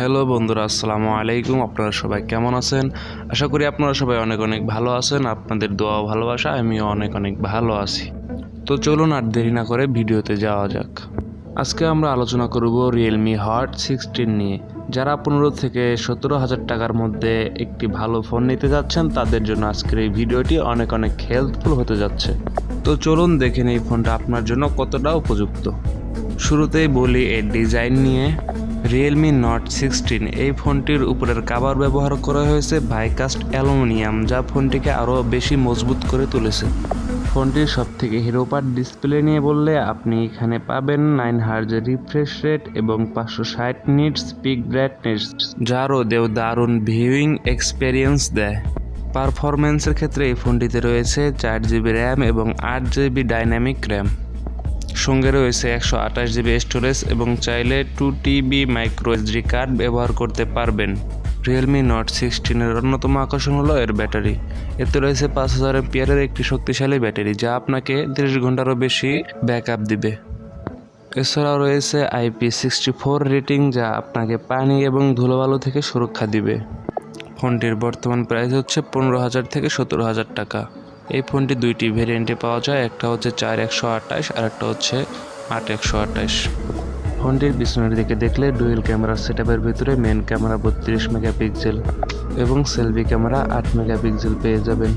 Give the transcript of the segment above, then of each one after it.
Hello বন্ধুরা, আসসালামু আলাইকুম। আপনারা সবাই কেমন আছেন? আশা করি আপনারা সবাই অনেক অনেক ভালো আছেন। আপনাদের দোয়া ভালোবাসা, আমিও অনেক অনেক ভালো আছি। তো চলুন আর দেরি না করে ভিডিওতে যাওয়া যাক। আজকে আমরা আলোচনা করব রিয়েলমি হট সিক্সটিন নিয়ে। যারা পনেরো থেকে সতেরো হাজার টাকার মধ্যে একটি ভালো ফোন নিতে যাচ্ছেন, তাদের জন্য আজকের এই ভিডিওটি অনেক অনেক হেল্পফুল হতে যাচ্ছে। তো চলুন দেখেন এই ফোনটা আপনার জন্য কতটা উপযুক্ত। শুরুতেই বলি এর ডিজাইন নিয়ে। রিয়েলমি নট সিক্সটিন এই ফোনটির উপরের কাভার ব্যবহার করা হয়েছে ভাইকাস্ট অ্যালুমিনিয়াম যা ফোনটিকে আরও বেশি মজবুত করে তুলেছে। ফোনটির সব থেকে হিরোপার ডিসপ্লে নিয়ে বললে, আপনি এখানে পাবেন নাইন হার্জের রিফ্রেশ রেট এবং পাঁচশো ষাট নিটস পিক ব্রাইটনেস যারও দেও দারুণ ভিউইং এক্সপেরিয়েন্স দেয়। পারফরমেন্সের ক্ষেত্রে এই ফোনটিতে রয়েছে চার জিবি র্যাম এবং আট জিবি ডাইনামিক র্যাম সঙ্গে রয়েছে একশো আঠাশ জিবি স্টোরেজ এবং চাইলে two TB micro SD card ব্যবহার করতে পারবেন। রিয়েলমি নট সিক্সটিনের অন্যতম আকর্ষণ হলো এর ব্যাটারি। এতে রয়েছে পাঁচ হাজার এমপিয়ারের একটি শক্তিশালী ব্যাটারি, যা আপনাকে তিরিশ ঘন্টারও বেশি ব্যাকআপ দিবে। এছাড়াও রয়েছে আইপি সিক্সটি ফোর রেটিং যা আপনাকে পানি এবং ধুলোবালু থেকে সুরক্ষা দিবে। ফোনটির বর্তমান প্রাইস হচ্ছে পনেরো হাজার থেকে সতেরো হাজার টাকা। এই ফোনটি দুইটি ভেরিয়েন্টে পাওয়া যায়, একটা হচ্ছে চার একশো আঠাশ আর একটা হচ্ছে আট একশো আঠাশ। ফোনটির পিছনের দিকে দেখলে ডুয়েল ক্যামেরা সেটআপের ভিতরে মেন ক্যামেরা বত্রিশ মেগাপিক্সেল এবং সেলফি ক্যামেরা আট মেগাপিক্সেল পেয়ে যাবেন।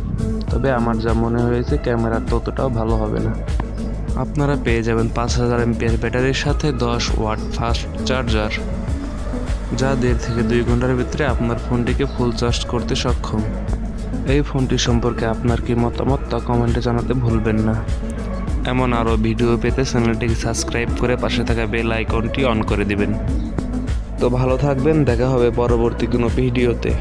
তবে আমার যা মনে হয়েছে, ক্যামেরা ততটাও ভালো হবে না। আপনারা পেয়ে যাবেন পাঁচ হাজার এমপিএর ব্যাটারির সাথে দশ ওয়াট ফাস্ট চার্জার, যা দেড় থেকে দুই ঘণ্টার ভিতরে আপনার ফোনটিকে ফুল চার্জ করতে সক্ষম। এই ফোনটি সম্পর্কে আপনার কি মতামত তা কমেন্টে জানাতে ভুলবেন না। এমন আরও ভিডিও পেতে চ্যানেলটিকে সাবস্ক্রাইব করে পাশে থাকা বেল আইকনটি অন করে দিবেন। তো ভালো থাকবেন, দেখা হবে পরবর্তী কোনো ভিডিওতে।